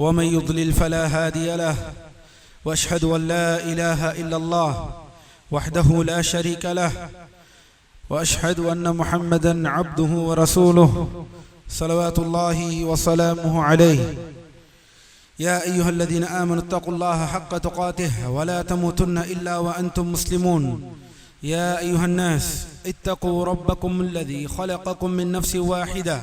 ومن يضلل فلا هادي له وأشهد أن لا إله إلا الله وحده لا شريك له وأشهد أن محمدا عبده ورسوله صلوات الله وسلامه عليه. يا أيها الذين آمنوا اتقوا الله حق تقاته ولا تموتن إلا وأنتم مسلمون. يا أيها الناس اتقوا ربكم الذي خلقكم من نفس واحدة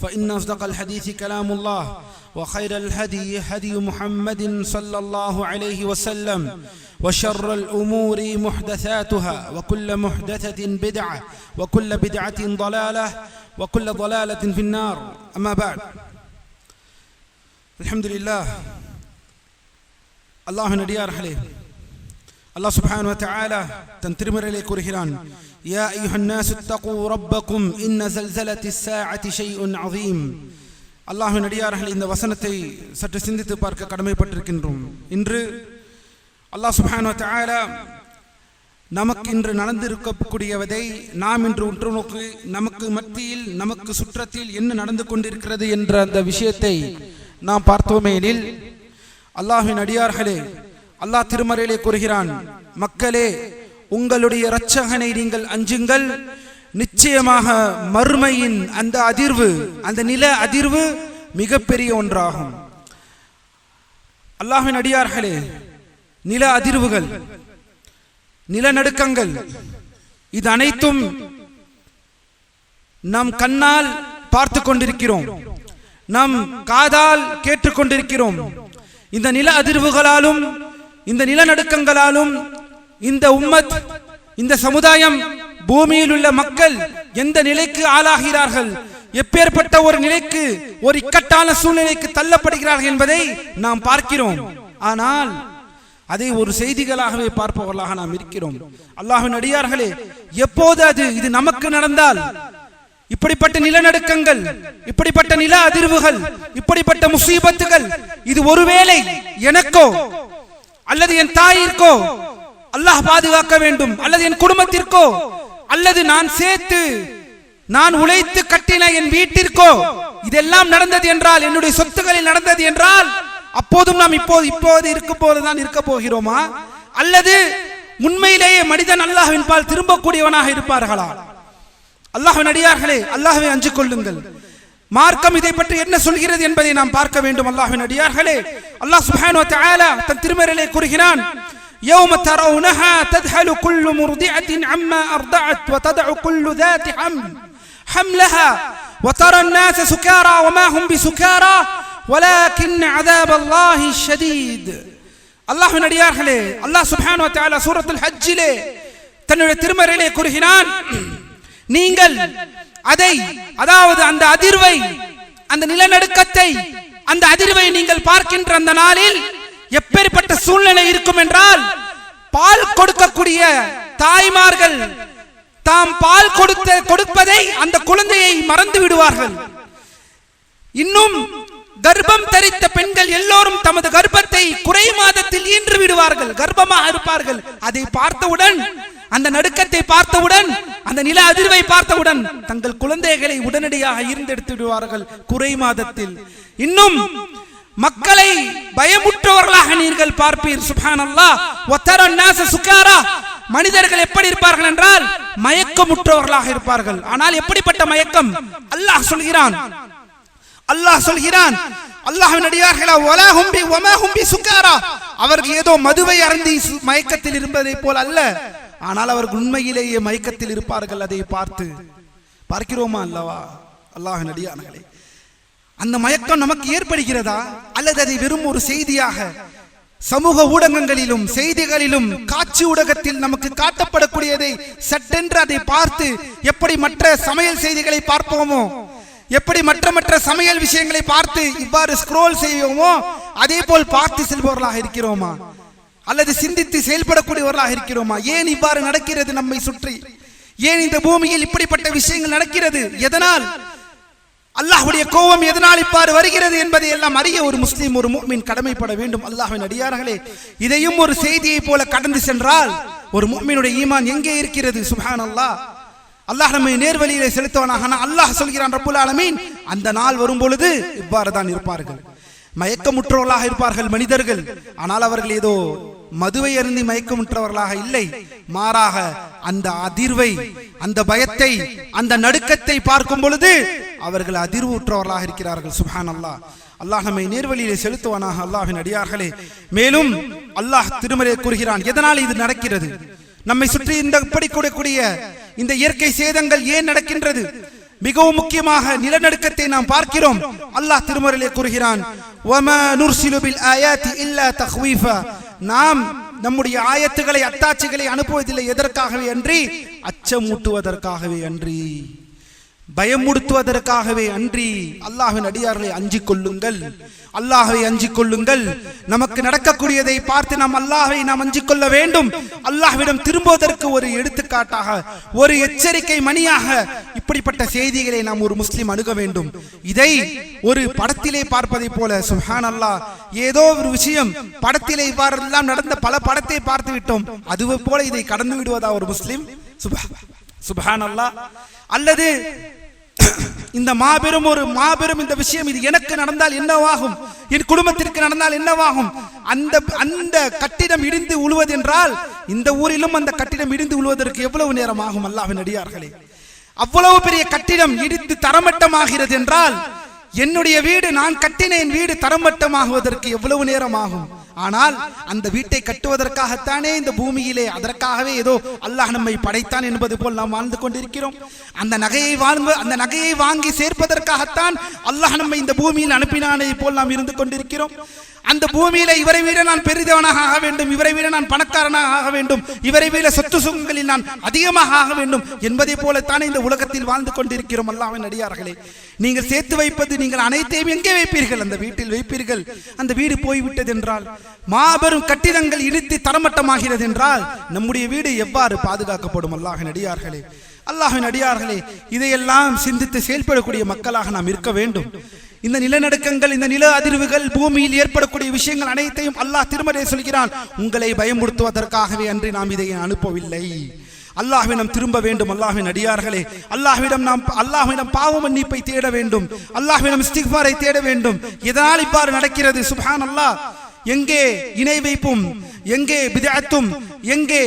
فإن أصدق الحديث كلام الله وخير الهدي هدي محمد صلى الله عليه وسلم وشر الأمور محدثاتها وكل محدثة بدعة وكل بدعة ضلالة وكل ضلالة في النار. أما بعد الحمد لله. الله نديار عليه அல்லாஹ் சுப்ஹானு தஆலா தன் திருமறையிலே கூறுகிறான் யா ஐயுஹன் நாஸ் தகு ரப்பக்கும் இன்ன ஜல்சலத்தி ஸாஅத்தி ஷைஉன் அஸீம். அல்லாஹ்வின் அடியார்கள் இந்த வசனத்தை சற்று சிந்தித்து பார்க்க கடமைப்பட்டிருக்கின்றோம். இன்று அல்லாஹ் சுப்ஹானு தஆலா நமக்கு இன்று நடந்திருக்கக்கூடியவதை நாம் இன்று உற்று நோக்கு நமக்கு மத்தியில் நமக்கு சுற்றத்தில் என்ன நடந்து கொண்டிருக்கிறது என்ற அந்த விஷயத்தை நாம் பார்த்தோமேனில் அல்லாஹின் அடியார்களே அல்லாஹ் திருமறையிலே கூறுகிறான் மக்களே உங்களுடைய இரட்சகனை நீங்கள் அஞ்சுங்கள். நிச்சயமாக மறுமையின் அந்த அதிர்வு அந்த நில அதிர்வு மிகப்பெரிய ஒன்றாகும். அல்லாஹின் அடியார்களே நில அதிர்வுகள் நிலநடுக்கங்கள் இது அனைத்தும் நம் கண்ணால் பார்த்து கொண்டிருக்கிறோம். நம் காதால் கேட்டுக்கொண்டிருக்கிறோம் இந்த நில அதிர்வுகளாலும் இந்த நிலநடுக்கங்களாலும் இந்த உம்மத் இந்த சமுதாயம் பூமியில் உள்ள மக்கள் எந்த நிலைக்கு ஆளாகிறார்கள்? எப்பேற்பட்ட ஒரு நிலைக்கு ஒரு இக்கட்டான சூழ்நிலைக்கு தள்ளப்படுகிறார்கள் என்பதை நாம் பார்க்கிறோம். ஆனால் அதை ஒரு செய்திகளாகவே பார்ப்பவர்களாக நாம் இருக்கிறோம். அல்லாஹின் அடியார்களே எப்போது அது இது நமக்கு நடந்தால்? இப்படிப்பட்ட நிலநடுக்கங்கள் இப்படிப்பட்ட நில அதிர்வுகள் இப்படிப்பட்ட முசீபத்துகள் இது ஒருவேளை எனக்கோ அல்லது என் தாயிற்கோ? அல்லாஹ் பாதுகாக்க வேண்டும். அல்லது என் குடும்பத்திற்கோ? அல்லது நான் சேர்த்து நான் உழைத்து கட்டின என் வீட்டிற்கோ? இதெல்லாம் நடந்தது என்றால் என்னுடைய சொத்துக்களில் நடந்தது என்றால் அப்போதும் நாம் இப்போது இப்போது இருக்கும் போதுதான் இருக்க போகிறோமா? அல்லது உண்மையிலேயே மனிதன் அல்லாஹ்வின் பால் திரும்பக்கூடியவனாக இருப்பார்களா? அல்லாஹ்வின் அடியார்களே அல்லாஹ்வை அஞ்சு கொள்ளுங்கள். மார்க்கம் இதை பற்றி என்ன சொல்கிறது என்பதை நாம் பார்க்க வேண்டும் அல்லாஹ்வின் அடியார்களே அல்லாஹ் சுப்ஹானஹு வ தஆலா தன் திருமறையிலே கூறுகிறான் يوم ترونها تذهل كل مرضعة عما أرضعت وتضع كل ذات حمل حملها وترى الناس سكارى وما هم بسكارى ولكن عذاب الله الشديد அல்லாஹ் நடிகார்களே அல்லாஹ் சுப்ஹானஹு வ தஆலா சூரத்துல் ஹஜ்ஜிலே தன்னுடைய திருமறையிலே கூறுகிறான் நீங்கள் அதை அதாவது அந்த அதிர்வை அந்த நிலநடுக்கத்தை அந்த அதிர்வை நீங்கள் பார்க்கின்ற அந்த நாளில் எப்பேற்பட்ட சூழ்நிலை இருக்கும் என்றால் பால் கொடுக்கக்கூடிய தாய்மார்கள் தாம் பால் கொடுத்த கொடுப்பதை அந்த குழந்தையை மறந்து விடுவார்கள். இன்னும் கர்ப்பம் தரித்த பெண்கள் எல்லோரும் தமது கர்ப்பத்தை குறை மாதத்தில் ஈன்று விடுவார்கள். கர்ப்பமாக இருப்பார்கள். அதை பார்த்தவுடன் அந்த நடுக்கத்தை பார்த்தவுடன் அந்த நில அதிர்வை பார்த்தவுடன் தங்கள் குழந்தைகளை உடனடியாக ஈர்ந்தெடுத்து விடுவார்கள் குறை மாதத்தில். இன்னும் மக்களை பயமுற்றவர்களாக நீங்கள் பார்ப்பீர் சுபான் அல்லாஹ் சுக்காரா மனிதர்கள் எப்படி இருப்பார்கள் என்றால் மயக்கமுற்றவர்களாக இருப்பார்கள். ஆனால் எப்படிப்பட்ட மயக்கம்? அல்லாஹ் சொல்கிறான். அல்லாஹ் சொல்கிறான் அல்லாஹின் அடியார்களா வலா ஹும்பி வமா ஹும்பி சுக்காரா அவர்கள் ஏதோ மதுவை அருந்தி சு- மயக்கத்தில் இருப்பதை போல் அல்ல. ஆனால் அவர்கள் உண்மையிலேயே மயக்கத்தில் இருப்பார்கள் அதை பார்த்து பார்க்கிறோமா அல்லவா? அல்லாஹ் நடிகானங்களே அந்த மயக்கம் நமக்கு ஏற்படுகிறதா? அல்லது அதை வெறும் ஒரு செய்தியாக சமூக ஊடகங்களிலும் செய்திகளிலும் காட்சி ஊடகத்தில் நமக்கு காட்டப்படக்கூடியதை சட்டென்று அதை பார்த்து எப்படி மற்ற சமையல் செய்திகளை பார்ப்போமோ எப்படி மற்ற மற்ற சமையல் விஷயங்களை பார்த்து இவ்வாறு ஸ்க்ரோல் செய்வோமோ அதே போல் பார்த்து செல்பவர்களாக இருக்கிறோமா? அல்லது சிந்தித்து செயல்படக்கூடியவர்களாக இருக்கிறோமா? ஏன் இவ்வாறு நடக்கிறது நம்மை சுற்றி? ஏன் இந்த பூமியில் இப்படிப்பட்ட விஷயங்கள் நடக்கிறது? எதனால்? அல்லாஹ்வுடைய கோபம் எதனால் இவ்வாறு வருகிறது என்பதை எல்லாம் அறிய ஒரு முஸ்லீம் ஒரு மூமின் கடமைப்பட வேண்டும். அல்லாஹின் அடியார்களே இதையும் ஒரு செய்தியை போல கடந்து சென்றால் ஒரு மூமினுடைய ஈமான் எங்கே இருக்கிறது? சுஹான் அல்லாஹ் அல்லாஹ் நம்மை நேர்வழியிலே செலுத்துவானாக. அல்லாஹ் சொல்கிறான் ரப்புல் ஆலமீன். அந்த நாள் வரும் பொழுது இவ்வாறு தான் இருப்பார்கள். மயக்கமுற்றவர்களாக இருப்பார்கள் மனிதர்கள். ஆனால் அவர்கள் ஏதோ மதுவை அருந்தி மயக்கமுற்றவர்களாக இல்லை. மாறாக அந்த அதிர்வை அந்த பயத்தை அந்த நடுக்கத்தை பார்க்கும் பொழுது அவர்கள் அதிர்வுற்றவர்களாக இருக்கிறார்கள். சுஹான் அல்லாஹ் அல்லாஹ் நம்மை நேர்வழியிலே செலுத்துவானாக. அல்லாஹின் அடியார்களே. மேலும் அல்லாஹ் திருமலை கூறுகிறான் எதனால் இது நடக்கிறது? நம்மை சுற்றி இந்த படி கூடக்கூடிய இந்த இயற்கை சேதங்கள் ஏன் நடக்கின்றது? மிகவும் முக்கியமாக நிலநடுக்கத்தை நாம் பார்க்கிறோம். அல்லாஹ் திருமறையிலே கூறுகிறான் நாம் நம்முடைய ஆயத்துகளை அத்தாட்சிகளை அனுப்புவதில்லை எதற்காகவே அன்றி அச்சமூட்டுவதற்காகவே அன்றி பயமுடுத்துவதற்காகவே அன்றி அல்லாஹின் அடியார்களை அஞ்சிக் கொள்ளுங்கள். அல்லாஹை அஞ்சிக் கொள்ளுங்கள். நமக்கு நடக்கக்கூடியதை பார்த்து நாம் அல்லாஹை நாம் அஞ்சிக் கொள்ள வேண்டும். அல்லாஹ்விடம் திரும்புவதற்கு ஒரு எடுத்துக்காட்டாக ஒரு எச்சரிக்கை மணியாக இப்படிப்பட்ட செய்திகளை நாம் ஒரு முஸ்லிம் அணுக வேண்டும். இதை ஒரு படத்திலே பார்ப்பதை போல சுஹான் அல்லாஹ் ஏதோ ஒரு விஷயம் படத்திலே இவ்வாறெல்லாம் நடந்த பல படத்தை பார்த்து விட்டோம். அது போல இதை கடந்து விடுவதா ஒரு முஸ்லிம்? சுபஹ் சுபஹான் அல்லாஹ் அல்லது இந்த மாபெரும் ஒரு மாபெரும் இந்த விஷயம் இது எனக்கு நடந்தால் என்னவாகும்? என் குடும்பத்திற்கு நடந்தால் என்னவாகும்? அந்த அந்த கட்டிடம் இடிந்து உழுவது என்றால் இந்த ஊரிலும் அந்த கட்டிடம் இடிந்து உழுவதற்கு எவ்வளவு நேரம் ஆகும்? அல்லாஹ்வின் அடியார்களே. அவ்வளவு பெரிய கட்டிடம் இடித்து தரமட்டமாகிறது என்றால் என்னுடைய வீடு நான் கட்டின என் வீடு தரமட்டமாகுவதற்கு எவ்வளவு நேரம் ஆகும் ஆனால் அந்த வீட்டை கட்டுவதற்காகத்தானே இந்த பூமியிலே அதற்காகவே ஏதோ அல்லாஹ் நம்மை படைத்தான் என்பது போல் நாம் வாழ்ந்து கொண்டிருக்கிறோம். அந்த நகையை வாழ்ந்து அந்த நகையை வாங்கி சேர்ப்பதற்காகத்தான் அல்லாஹ் நம்மை இந்த பூமியில் அனுப்பினானே போல் நாம் இருந்து கொண்டிருக்கிறோம். அந்த பூமியில இவரை விட நான் பெரிதவனாக ஆக வேண்டும். இவரை விட நான் பணக்காரனாக ஆக வேண்டும். இவரை விட சொத்து சுகங்களில் நான் அதிகமாக ஆக வேண்டும். என்பதை போலத்தானே இந்த உலகத்தில் வாழ்ந்து கொண்டிருக்கிறோம் அல்லாவின் அடியார்களே. நீங்கள் சேர்த்து வைப்பது நீங்கள் அனைத்தையும் எங்கே வைப்பீர்கள்? அந்த வீட்டில் வைப்பீர்கள். அந்த வீடு போய்விட்டது என்றால் மாபெரும் கட்டிடங்கள் இடித்து தரமட்டமாகிறது என்றால் நம்முடைய வீடு எவ்வாறு பாதுகாக்கப்படும் அல்லாஹின் அடியார்களே? அல்லாஹின் அடியார்களே இதையெல்லாம் சிந்தித்து செயல்படக்கூடிய மக்களாக நாம் இருக்க வேண்டும். இந்த நிலநடுக்கங்கள் இந்த நில அதிர்வுகள் பூமியில் ஏற்படக்கூடிய விஷயங்கள் அனைத்தையும் அல்லாஹ் திருமறை சொல்கிறான். உங்களை பயமுறுத்துவதற்காகவே அன்றி நாம் இதை அனுப்பவில்லை. அல்லாஹ்விடம் திரும்ப வேண்டும் அல்லாஹ்வின் அடியார்களே. அல்லாஹ்விடம் நாம் அல்லாஹ்விடம் பாவ மன்னிப்பை தேட வேண்டும். அல்லாஹ்விடம் இஸ்திக்பாரை தேட வேண்டும். எதனால் இவ்வாறு நடக்கிறது? சுபான் அல்லாஹ் எங்கே இணை வைப்பும் எங்கே பிதஅத்தும் எங்கே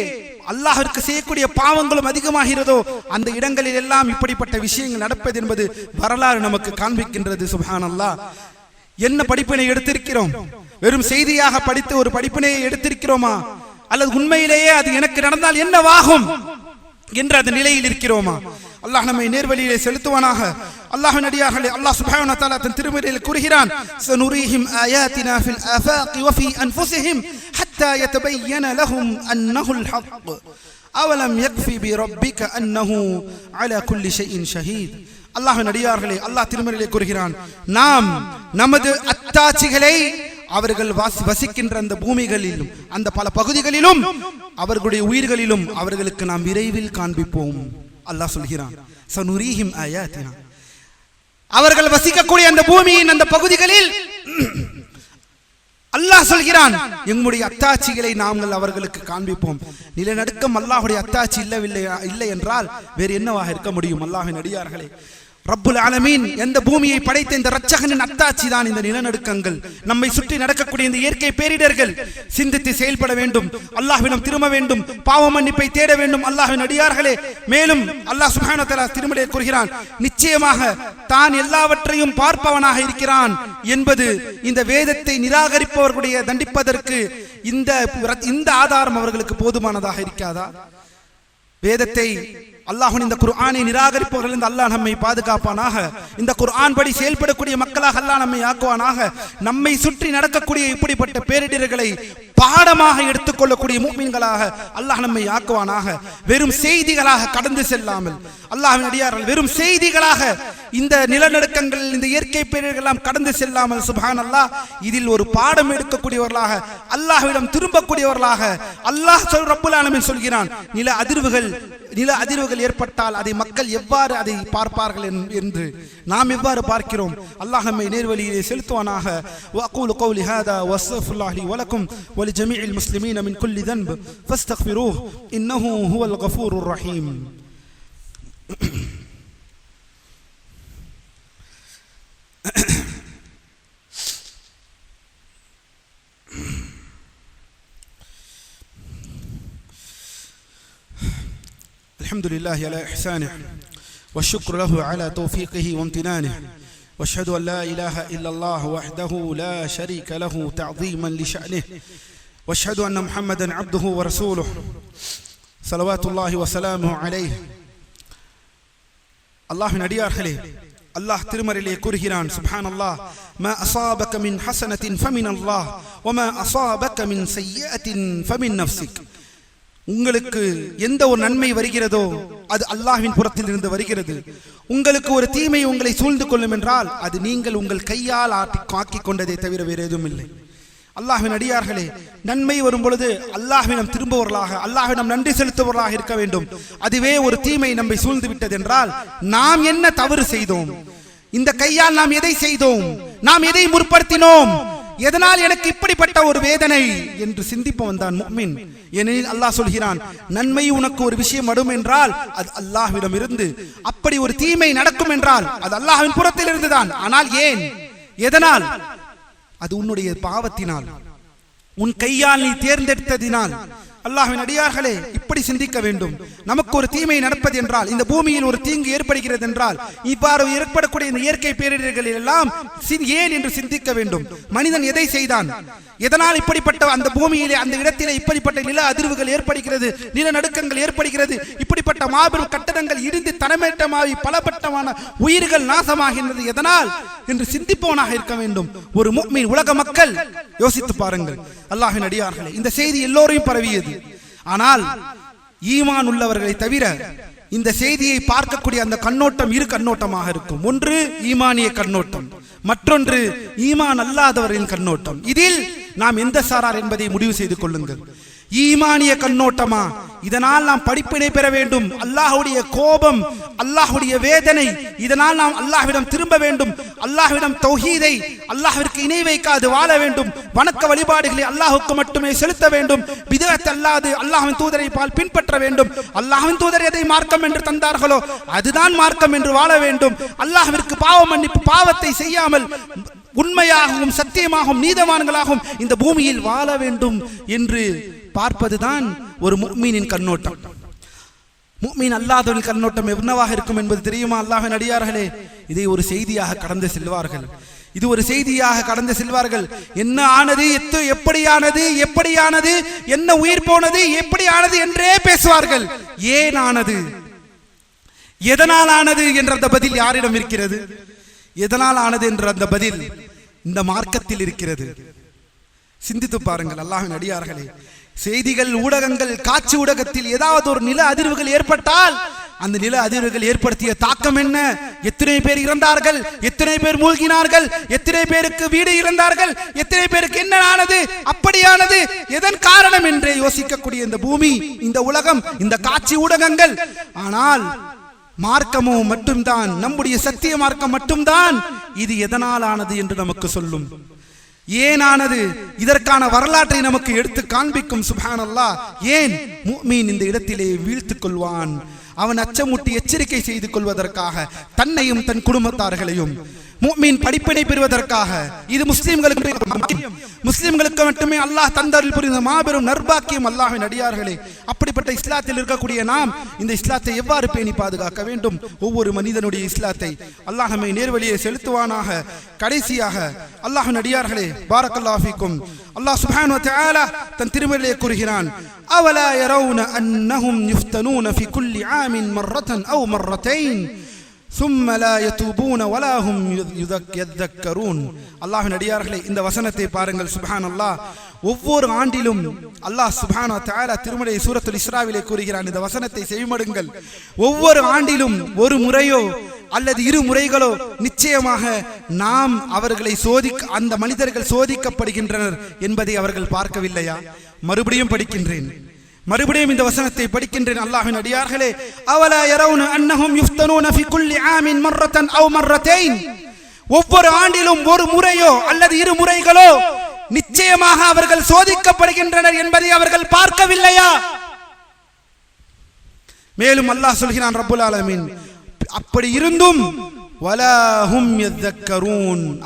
அல்லாஹிற்கு செய்யக்கூடிய பாவங்களும் அதிகமாகிறதோ அந்த இடங்களில் எல்லாம் இப்படிப்பட்ட விஷயங்கள் நடப்பது என்பது வரலாறு நமக்கு காண்பிக்கின்றது சுப்ஹான் அல்லா என்ன படிப்பினை எடுத்திருக்கிறோம்? வெறும் செய்தியாக படித்து ஒரு படிப்பினையை எடுத்திருக்கிறோமா? அல்லது உண்மையிலேயே அது எனக்கு நடந்தால் என்னவாகும் என்ற அந்த நிலையில் இருக்கிறோமா? அல்லாஹ் நம்மை நேர்வழியிலே செலுத்துவானாக. அல்லாஹ் நடிகார்களே அல்லாஹ் சுப்ஹானஹு தஆலா தன் திருமறையில் கூறுகிறான் சனுரீஹிம் ஆயாத்தினா ஃபில் ஆஃபாகி ஹத்தா யதபையன லஹும் அன்னஹுல் ஹக் அவலம் யக்ஃபி பி ரப்பிக அன்னஹு அலா குல்லி ஷைஇன் ஷஹீத் அல்லாஹ் நடிகார்களே அல்லாஹ் திருமறையிலே கூறுகிறான் நாம் நமது அத்தாட்சிகளை அவர்கள் வசிக்கின்ற அந்த பூமிகளிலும் அந்த பல பகுதிகளிலும் அவர்களுடைய உயிர்களிலும் அவர்களுக்கு நாம் விரைவில் காண்பிப்போம். அல்லாஹ் சொல்கிறான் சனுரீஹிம் ஆயாத்தினா. அவர்கள் வசிக்கக்கூடிய அந்த பூமியின் அந்த பகுதிகளில் அல்லாஹ் சொல்கிறான் எங்களுடைய அத்தாட்சிகளை நாங்கள் அவர்களுக்கு காண்பிப்போம். நிலநடுக்கம் அல்லாஹுடைய அத்தாட்சி இல்லவில்லை இல்லை என்றால் வேறு என்னவாக இருக்க முடியும்? அல்லாஹின் அடியார்களே. ரப்புல் ஆலமீன் எந்த பூமியை படைத்த இந்த ரச்சகனின் அத்தாட்சி தான் இந்த நிலநடுக்கங்கள். நம்மை சுற்றி நடக்கக்கூடிய இந்த இயற்கை பேரிடர்கள். சிந்தித்து செயல்பட வேண்டும் அல்லாஹ்விடம் திரும்ப வேண்டும் பாவ மன்னிப்பை தேட வேண்டும் அல்லாஹ்வின் அடியார்களே. மேலும் அல்லாஹ் சுஹான திருமலை திருமலையை கூறுகிறான் நிச்சயமாக தான் எல்லாவற்றையும் பார்ப்பவனாக இருக்கிறான் என்பது இந்த வேதத்தை நிராகரிப்பவர்களுடைய தண்டிப்பதற்கு இந்த இந்த ஆதாரம் அவர்களுக்கு போதுமானதாக இருக்காதா? வேதத்தை அல்லாஹன் இந்த குர்ஆனை நிராகரிப்பவர்கள் இந்த அல்லாஹ் நம்மை பாதுகாப்பானாக. இந்த குர்ஆன் படி செயல்படக்கூடிய மக்களாக அல்லாஹ் நம்மை ஆக்குவானாக. நம்மை சுற்றி நடக்கக்கூடிய இப்படிப்பட்ட பேரிடர்களை பாடமாக எடுத்துக்கொள்ளக்கூடிய மூமின்களாக அல்லாஹ் நம்மை ஆக்குவானாக. வெறும் செய்திகளாக கடந்து செல்லாமல். அல்லாஹின் அடியார்கள் வெறும் செய்திகளாக இந்த நிலநடுக்கங்கள் இந்த இயற்கை பேரிடர்கள் எல்லாம் கடந்து செல்லாமல் சுபான் அல்லாஹ் இதில் ஒரு பாடம் எடுக்கக்கூடியவர்களாக அல்லாஹ்விடம் திரும்பக்கூடியவர்களாக அல்லாஹ் சொல் ரப்புல் ஆலமீன் சொல்கிறான் நில அதிர்வுகள் நில அதிர்வுகள் ஏற்பட்டால் அதை மக்கள் எவ்வாறு அதை பார்ப்பார்கள் என்- என்று நாம் எவ்வாறு பார்க்கிறோம் அல்லாஹ் நம்மை நேர்வழியிலே செலுத்துவானாக وأقول قولي هذا واستغفر الله لي ولكم ولجميع المسلمين من كل ذنب فاستغفروه إنه هو الغفور الرحيم الحمد لله على إحسانه والشكر له على توفيقه وامتنانه واشهد ان لا اله الا الله وحده لا شريك له تعظيما لشانه واشهد ان محمدا عبده ورسوله صلوات الله وسلامه عليه அல்லாஹின் அடியார்களே அல்லாஹ் திருமறையிலே கூறுகிறான் சுப்ஹான் அல்லாஹ் ما أصابك من حسنة فمن الله وما أصابك من سيئة فمن نفسك உங்களுக்கு எந்த ஒரு நன்மை வருகிறதோ அது அல்லாஹ்வின் புறத்தில் இருந்து வருகிறது. உங்களுக்கு ஒரு தீமை உங்களை சூழ்ந்து கொள்ளும் என்றால் அது நீங்கள் உங்கள் கையால் ஆட்டி ஆக்கிக் கொண்டதை தவிர வேறு எதுவும் இல்லை. அல்லாஹ்வின் அடியார்களே நன்மை வரும் பொழுது அல்லாஹ்விடம் திரும்புவர்களாக அல்லாஹ்விடம் நன்றி செலுத்துவர்களாக இருக்க வேண்டும். அதுவே ஒரு தீமை நம்மை சூழ்ந்து விட்டது என்றால் நாம் என்ன தவறு செய்தோம்? இந்த கையால் நாம் எதை செய்தோம்? நாம் எதை முற்படுத்தினோம்? எதனால் எனக்கு இப்படிப்பட்ட ஒரு வேதனை? என்று சிந்திப்பவன் தான் ஏனெனில் அல்லாஹ் சொல்கிறான் நன்மை உனக்கு ஒரு விஷயம் வரும் என்றால் அது அல்லாஹ்விடம் இருந்து அப்படி ஒரு தீமை நடக்கும் என்றால் அது அல்லாஹ்வின் புறத்தில் இருந்துதான் ஆனால் ஏன்? எதனால்? அது உன்னுடைய பாவத்தினால். உன் கையால் நீ தேர்ந்தெடுத்ததினால். அல்லாஹின் அடியார்களே எப்படி சிந்திக்க வேண்டும்? நமக்கு ஒரு தீமை நடப்பது என்றால் இந்த பூமியில் ஒரு தீங்கு ஏற்படுகிறது என்றால் இவ்வாறு ஏற்படக்கூடிய இந்த இயற்கை பேரிடர்களில் எல்லாம் ஏன் என்று சிந்திக்க வேண்டும்? மனிதன் எதை செய்தான்? எதனால் இப்படிப்பட்ட அந்த பூமியிலே அந்த இடத்திலே இப்படிப்பட்ட நில அதிர்வுகள் ஏற்படுகிறது நிலநடுக்கங்கள் ஏற்படுகிறது இப்படிப்பட்ட மாபெரும் கட்டடங்கள் இடிந்து தனமேட்டமாகி பலபட்டமான உயிர்கள் நாசமாகின்றது எதனால் என்று சிந்திப்பவனாக இருக்க வேண்டும். ஒரு முக்மீன் உலக மக்கள் யோசித்து பாருங்கள். அல்லாஹின் அடியார்களே இந்த செய்தி எல்லோரையும் பரவியது. ஆனால் ஈமான் உள்ளவர்களை தவிர இந்த செய்தியை பார்க்கக்கூடிய அந்த கண்ணோட்டம் இரு கண்ணோட்டமாக இருக்கும். ஒன்று ஈமானிய கண்ணோட்டம். மற்றொன்று ஈமான் அல்லாதவரின் கண்ணோட்டம். இதில் நாம் எந்த சாரார் என்பதை முடிவு செய்து கொள்ளுங்கள். ஈமானிய கண்ணோட்டமா? இதனால் நாம் படிப்பினை பெற வேண்டும். அல்லாஹுடைய கோபம் அல்லாஹுடைய வேதனை இதனால் நாம் அல்லாஹ்விடம் திரும்ப வேண்டும். அல்லாஹ்விடம் தௌஹீதை அல்லாஹ்விற்கு இணை வைக்காது வாழ வேண்டும். வணக்க வழிபாடுகளை அல்லாஹுக்கு மட்டுமே செலுத்த வேண்டும். விதத்தல்லாது அல்லாது அல்லாஹின் தூதரை பால் பின்பற்ற வேண்டும். அல்லாஹின் தூதர் எதை மார்க்கம் என்று தந்தார்களோ அதுதான் மார்க்கம் என்று வாழ வேண்டும். அல்லாஹ்விற்கு பாவ மன்னிப்பு பாவத்தை செய்யாமல் உண்மையாகவும் சத்தியமாகவும் நீதவான்களாகவும் இந்த பூமியில் வாழ வேண்டும் என்று பார்ப்பதுதான் ஒரு முக்மீனின் கண்ணோட்டம். முக்மீன் அல்லாதவரின் கண்ணோட்டம் என்னவாக இருக்கும் என்பது தெரியுமா? அல்லாஹின் அடியார்களே இதை ஒரு செய்தியாக கடந்து செல்வார்கள். இது ஒரு செய்தியாக கடந்து செல்வார்கள். என்ன ஆனது எத்து எப்படியானது எப்படியானது என்ன உயிர் போனது எப்படி ஆனது என்றே பேசுவார்கள். ஏன் ஆனது? எதனால் ஆனது என்ற அந்த பதில் யாரிடம் இருக்கிறது? எதனால் ஆனது என்ற அந்த பதில் இந்த மார்க்கத்தில் இருக்கிறது. சிந்தித்து பாருங்கள் அல்லாஹ்வின் அடியார்களே செய்திகள் ஊடகங்கள் காட்சி ஊடகத்தில் ஏதாவது ஒரு நில அதிர்வுகள் ஏற்பட்டால் அந்த நில அதிர்வுகள் ஏற்படுத்திய தாக்கம் என்ன? எத்தனை பேர் இறந்தார்கள்? எத்தனை பேர் மூழ்கினார்கள்? எத்தனை பேருக்கு வீடு இறந்தார்கள் எத்தனை பேருக்கு என்ன ஆனது அப்படியானது? எதன் காரணம் என்றே யோசிக்கக்கூடிய இந்த பூமி இந்த உலகம் இந்த காட்சி ஊடகங்கள். ஆனால் மார்க்கமோ மட்டும்தான் நம்முடைய சத்திய மார்க்கம் மட்டும்தான் இது எதனால் ஆனது என்று நமக்கு சொல்லும். ஏனானது? இதற்கான வரலாற்றை நமக்கு எடுத்து காண்பிக்கும் சுபானல்லா ஏன்? மீன் இந்த இடத்திலே வீழ்த்துக் கொள்வான். அவன் அச்சமுட்டி எச்சரிக்கை செய்து கொள்வதற்காக தன்னையும் தன் குடும்பத்தார்களையும் படிப்பினை பெறுவதற்காக. இது முஸ்லிம்களுக்கு முஸ்லீம்களுக்கு முஸ்லிம்களுக்கு மட்டுமே அல்லாஹ் தந்தரில் புரிந்த மாபெரும் நர்பாக்கியம் அல்லாஹின் அடியார்களே. அப்படிப்பட்ட இஸ்லாத்தில் இருக்கக்கூடிய நாம் இந்த இஸ்லாத்தை எவ்வாறு பேணி பாதுகாக்க வேண்டும்? ஒவ்வொரு மனிதனுடைய இஸ்லாத்தை அல்லாஹ் நம்மை நேர்வழியை செலுத்துவானாக கடைசியாக அல்லாஹின் அடியார்களே பாரக்கல்லாஃபிக்கும் அல்லாஹ் சுப்ஹானஹு வ தஆலா தன் திருமறையிலே கூறுகிறான் அவலா யரவுன அன்னஹும் யுஃப்தனூன ஃபி குல்லி ஆமின் மர்ரத்தன் அவ் மர்ரத்தைன் ثم لا يتوبون ولا هم يذك- يذكرون அல்லாஹ்வின் அடியார்களே இந்த வசனத்தை பாருங்கள் சுப்ஹான் அல்லாஹ் ஒவ்வொரு ஆண்டிலும் அல்லாஹ் சுப்ஹான தஆலா திருமலை சூரத்துல் இஸ்ராவிலே கூறுகிறான் இந்த வசனத்தை செவிமடுங்கள் ஒவ்வொரு ஆண்டிலும் ஒரு முறையோ அல்லது இரு முறைகளோ நிச்சயமாக நாம் அவர்களை சோதிக்க அந்த மனிதர்கள் சோதிக்கப்படுகின்றனர் என்பதை அவர்கள் பார்க்கவில்லையா? மறுபடியும் படிக்கின்றேன். மறுபடியும் இந்த வசனத்தை படிக்கின்றேன். அல்லாஹின் அடியார்களே அவலா யரவுன அன்னஹும் யுஃப்தனூன ஃபி குல்லி ஆமின் மர்ரத்தன் அவ் மர்ரத்தைன்? ஒவ்வொரு ஆண்டிலும் ஒரு முறையோ அல்லது இரு முறைகளோ நிச்சயமாக அவர்கள் சோதிக்கப்படுகின்றனர் என்பதை அவர்கள் பார்க்கவில்லையா? மேலும் அல்லாஹ் சொல்கிறான் ரப்புல் ஆலமீன் அப்படி இருந்தும்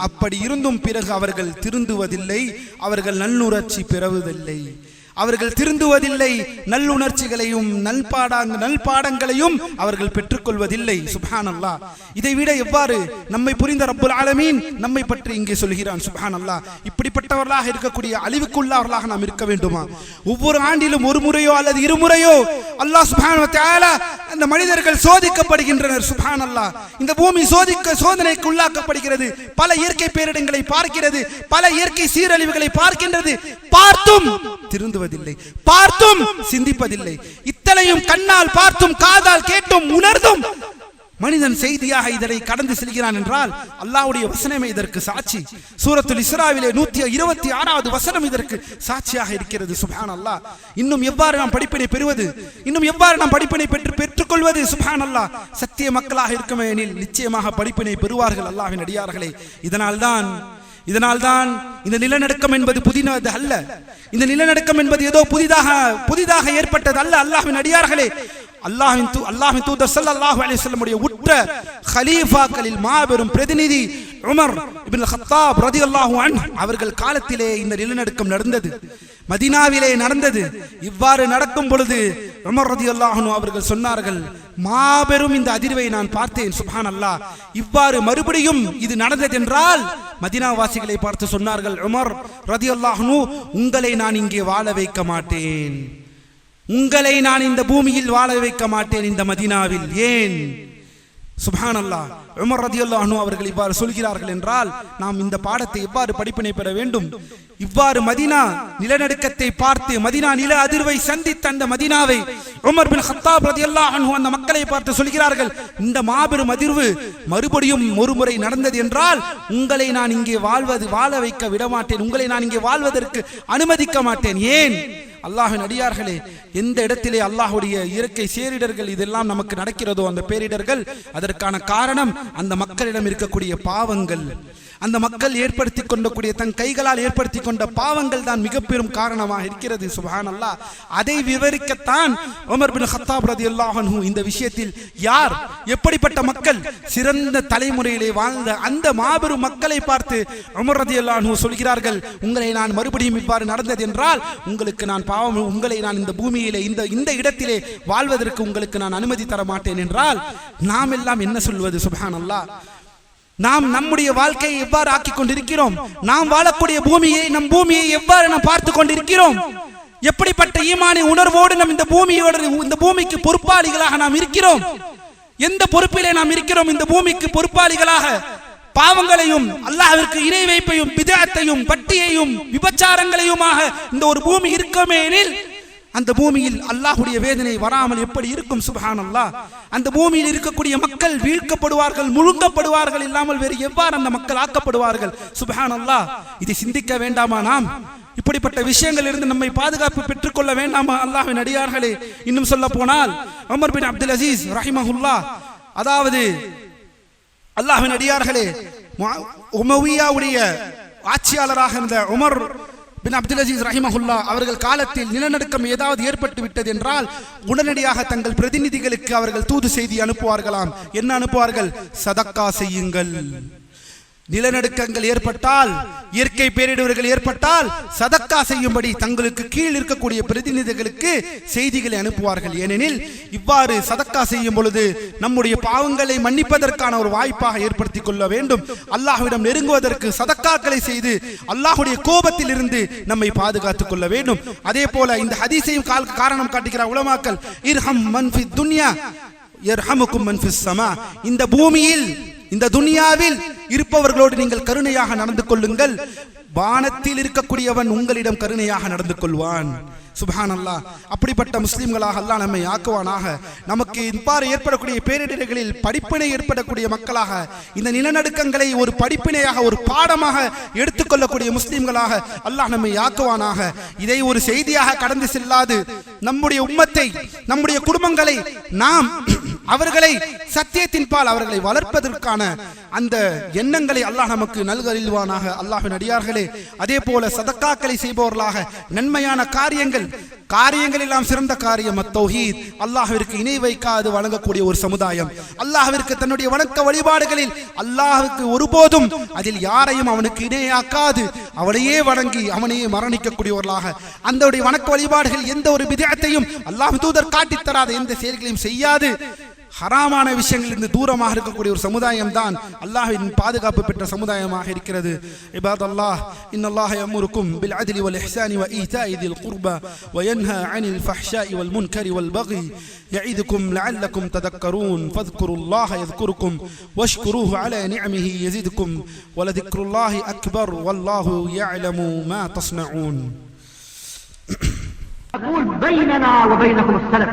அப்படி இருந்தும் பிறகு அவர்கள் திருந்துவதில்லை அவர்கள் நல்லுணர்ச்சி பெறுவதில்லை. அவர்கள் திருந்துவதில்லை நல்லுணர்ச்சிகளையும் நல்பாடாங்க நல்பாடங்களையும் அவர்கள் பெற்றுக்கொள்வதில்லை. சுபான் அல்லா இதை விட எவ்வாறு நம்மை புரிந்த ரப்புல் ஆலமீன் நம்மை பற்றி இங்கே சொல்கிறான். சுபான் அல்லா இப்படிப்பட்டவர்களாக இருக்கக்கூடிய அழிவுக்குள்ளார்களாக நாம் இருக்க வேண்டுமா? ஒவ்வொரு ஆண்டிலும் ஒரு முறையோ அல்லது இருமுறையோ அல்லாஹ் சுபான் அந்த மனிதர்கள் சோதிக்கப்படுகின்றனர் சுப்ஹான் இந்த பூமி சோதிக்க சோதனைக்கு உள்ளாக்கப்படுகிறது. பல இயற்கை பேரிடங்களை பார்க்கிறது. பல இயற்கை சீரழிவுகளை பார்க்கின்றது. பார்த்தும் திருந்துவதில்லை. பார்த்தும் சிந்திப்பதில்லை. இத்தனையும் கண்ணால் பார்த்தும் காதால் கேட்டும் உணர்ந்தும் மனிதன் செய்தியாக இதனை கடந்து செல்கிறான் என்றால் அல்லாவுடைய வசனமே இதற்கு சாட்சி. சூரத்துல் இஸ்ராவிலே நூத்தி இருபத்தி ஆறாவது வசனம் இதற்கு சாட்சியாக இருக்கிறது. சுபான் அல்லாஹ் இன்னும் எவ்வாறு நாம் படிப்பினை பெறுவது? இன்னும் எவ்வாறு நாம் படிப்பினை பெற்று பெற்றுக்கொள்வது? சுபான் அல்லாஹ் சத்திய மக்களாக இருக்குமே எனில் நிச்சயமாக படிப்பினை பெறுவார்கள் அல்லாவின் அடியார்களே. இதனால்தான் இதனால்தான் இந்த நிலநடுக்கம் என்பது புதினது அல்ல. இந்த நிலநடுக்கம் என்பது ஏதோ புதிதாக புதிதாக ஏற்பட்டது அல்ல அல்லாஹின் அடியார்களே. அல்லாஹின் தூ அல்லாஹின் தூதர் ஸல்லல்லாஹு அலைஹி வஸல்லமுடைய உற்ற கலீஃபாக்களில் மாபெரும் பிரதிநிதி உமர் இப்னு ரதி அல்லாஹு அன்ஹு அவர்கள் காலத்திலே இந்த நிலநடுக்கம் நடந்தது. மதீனாவிலே நடந்தது. இவ்வாறு நடக்கும் பொழுது உமர் ரதி அல்லாஹனு அவர்கள் சொன்னார்கள் மாபெரும் இந்த அதிர்வை நான் பார்த்தேன் சுஹான் அல்லாஹ் இவ்வாறு மறுபடியும் இது நடந்தது என்றால் மதீனாவாசிகளை பார்த்து சொன்னார்கள் உமர் ரதி அல்லாஹனு உங்களை நான் இங்கே வாழ வைக்க மாட்டேன். உங்களை நான் இந்த பூமியில் வாழ வைக்க மாட்டேன் இந்த மதீனாவில். ஏன்? சுபானல்லா அல்லாஹ் உமர் ரதியுல்லா அனு அவர்கள் இவ்வாறு சொல்கிறார்கள் என்றால் நாம் இந்த பாடத்தை எவ்வாறு படிப்பினை பெற வேண்டும்? இவ்வாறு மதீனா நிலநடுக்கத்தை பார்த்து மதினா நில அதிர்வை சந்தித்த அந்த மதீனாவை உமர் பின் ஹத்தாப் ரதியல்லாஹு அந்த மக்களை பார்த்து சொல்கிறார்கள் இந்த மாபெரும் அதிர்வு மறுபடியும் ஒருமுறை நடந்தது என்றால் உங்களை நான் இங்கே வாழ்வது வாழ வைக்க விடமாட்டேன் உங்களை நான் இங்கே வாழ்வதற்கு அனுமதிக்க மாட்டேன். ஏன்? அல்லாஹின் அடியார்களே எந்த இடத்திலே அல்லாஹுடைய இயற்கை சேரிடர்கள் இதெல்லாம் நமக்கு நடக்கிறதோ அந்த பேரிடர்கள் அதற்கான காரணம் அந்த மக்களிடம் இருக்கக்கூடிய பாவங்கள். அந்த மக்கள் ஏற்படுத்தி கொண்டக்கூடிய தன் கைகளால் ஏற்படுத்தி கொண்ட பாவங்கள் தான் மிக பெரும் காரணமாக இருக்கிறது சுபான் அல்லாஹ் அதை விவரிக்கத்தான் உமர் பின் ஹத்தாப் ரதி அல்லாஹனு இந்த விஷயத்தில் யார் எப்படிப்பட்ட மக்கள் சிறந்த தலைமுறையிலே வாழ்ந்த அந்த மாபெரும் மக்களை பார்த்து உமர் ரதியல்லாஹு அன்ஹு சொல்கிறார்கள் உங்களை நான் மறுபடியும் இவ்வாறு நடந்தது என்றால் உங்களுக்கு நான் பாவம் உங்களை நான் இந்த பூமியிலே இந்த இந்த இடத்திலே வாழ்வதற்கு உங்களுக்கு நான் அனுமதி தர மாட்டேன் என்றால் நாம் எல்லாம் என்ன சொல்வது சுபான் அல்லாஹ் நாம் நம்முடைய வாழ்க்கையை எவ்வாறு ஆக்கி கொண்டிருக்கிறோம் நாம் வாழக்கூடிய பூமியை நம் பூமியை எவ்வாறு நாம் பார்த்து கொண்டிருக்கிறோம் எப்படிப்பட்ட ஈமானி உணர்வோடு நம் இந்த பூமியோடு இந்த பூமிக்கு பொறுப்பாளிகளாக நாம் இருக்கிறோம்? எந்த பொறுப்பிலே நாம் இருக்கிறோம்? இந்த பூமிக்கு பொறுப்பாளிகளாக பாவங்களையும் அல்லாஹிற்கு இணை வைப்பையும் பிதாத்தையும் பட்டியையும் விபச்சாரங்களையுமாக இந்த ஒரு பூமி இருக்குமே எனில் அந்த பூமியில் அல்லாஹ்வுடைய வேதனை வராமல் எப்படி இருக்கும் சுபஹான் அந்த பூமியில் இருக்கக்கூடிய மக்கள் வீழ்க்கப்படுவார்கள் முழுங்கப்படுவார்கள் இல்லாமல் வேறு எவ்வாறு அந்த மக்கள் ஆக்கப்படுவார்கள்? சுபஹான் இதை சிந்திக்க வேண்டாமா நாம்? இப்படிப்பட்ட விஷயங்கள் இருந்து நம்மை பாதுகாப்பு பெற்றுக்கொள்ள வேண்டாமா அல்லாஹின் அடியார்களே? இன்னும் சொல்ல போனால் அமர் பின் அப்துல் அசீஸ் ரஹிமஹுல்லா அதாவது அல்லாஹ்வின் அடியார்களே உமவியாவுடைய ஆட்சியாளராக இருந்த உமர் பின் அப்துல் அசீஸ் ரஹிமஹுல்லா அவர்கள் காலத்தில் நிலநடுக்கம் ஏதாவது ஏற்பட்டு விட்டது என்றால் உடனடியாக தங்கள் பிரதிநிதிகளுக்கு அவர்கள் தூது செய்தி அனுப்புவார்களாம். என்ன அனுப்புவார்கள்? சதக்கா செய்யுங்கள். நிலநடுக்கங்கள் ஏற்பட்டால் இயற்கை பேரிடர்கள் ஏற்பட்டால் சதக்கா செய்யும்படி தங்களுக்கு கீழ் இருக்கக்கூடிய பிரதிநிதிகளுக்கு செய்திகளை அனுப்புவார்கள். ஏனெனில் இவ்வாறு சதக்கா செய்யும் பொழுது நம்முடைய பாவங்களை மன்னிப்பதற்கான ஒரு வாய்ப்பாக ஏற்படுத்திக் கொள்ள வேண்டும். அல்லாஹ்விடம் நெருங்குவதற்கு சதக்காக்களை செய்து அல்லாஹுடைய கோபத்தில் இருந்து நம்மை பாதுகாத்துக் கொள்ள வேண்டும். அதே போல இந்த ஹதீஸையும் கால் காரணம் காட்டுகிறார் உலமாக்கல் இர்ஹம் மன்ஃபி துன்யா இர்ஹமுக்கும் மன் சமா. இந்த பூமியில் இந்த துனியாவில் இருப்பவர்களோடு நீங்கள் கருணையாக நடந்து கொள்ளுங்கள். வானத்தில் இருக்கக்கூடியவன் உங்களிடம் கருணையாக நடந்து கொள்வான். சுபஹான் அல்லாஹ் அப்படிப்பட்ட முஸ்லிம்களாக அல்லாஹ் நம்மை ஆக்குவானாக. நமக்கு இவ்வாறு ஏற்படக்கூடிய பேரிடர்களில் படிப்பினை ஏற்படக்கூடிய மக்களாக இந்த நிலநடுக்கங்களை ஒரு படிப்பினையாக ஒரு பாடமாக எடுத்துக்கொள்ளக்கூடிய முஸ்லிம்களாக அல்லாஹ் நம்மை ஆக்குவானாக. இதை ஒரு செய்தியாக கடந்து செல்லாது. நம்முடைய உம்மத்தை நம்முடைய குடும்பங்களை நாம் அவர்களை சத்தியத்தின் பால் அவர்களை வளர்ப்பதற்கான அந்த எண்ணங்களை அல்லாஹ் நமக்கு நல்கறிவானாக. அல்லாஹின் அடியார்களே அதே போல சதக்காக்களை செய்பவர்களாக நன்மையான காரியங்கள் காரியங்கள் எல்லாம் சிறந்த காரியம் அத்தௌஹீத். அல்லாஹிற்கு இணை வைக்காது வழங்கக்கூடிய ஒரு சமுதாயம். அல்லாஹிற்கு தன்னுடைய வணக்க வழிபாடுகளில் அல்லாஹுக்கு ஒருபோதும் அதில் யாரையும் அவனுக்கு இணையாக்காது. அவனையே வணங்கி அவனையே மரணிக்கக்கூடியவர்களாக. அந்த வணக்க வழிபாடுகள் எந்த ஒரு விதத்தையும் அல்லாஹ் தூதர் காட்டித் தராத எந்த செயல்களையும் செய்யாது. ஹராமான விஷயங்களிலிருந்து தூரமாக இருக்கக்கூடிய ஒரு சமுதாயம் தான் அல்லாஹ்வின் பாதுகாப்பு பெற்ற சமுதாயமாக இருக்கிறது இபாத் அல்லாஹ் இன்னல்லாஹ் யமுருக்கும் பில் அத்லி வல் இஹ்சானி வ ஈதாஇ தில் குர்பா வ யன்ஹா அனில் ஃபஹ்ஷாஇ வல் முன்கரி வல் பகி يعظكم لعلكم تذكرون فاذكروا الله يذكركم واشكروه على نعمه يزدكم ولذكر الله أكبر والله يعلم ما تصنعون يقول بيننا وبينكم السلف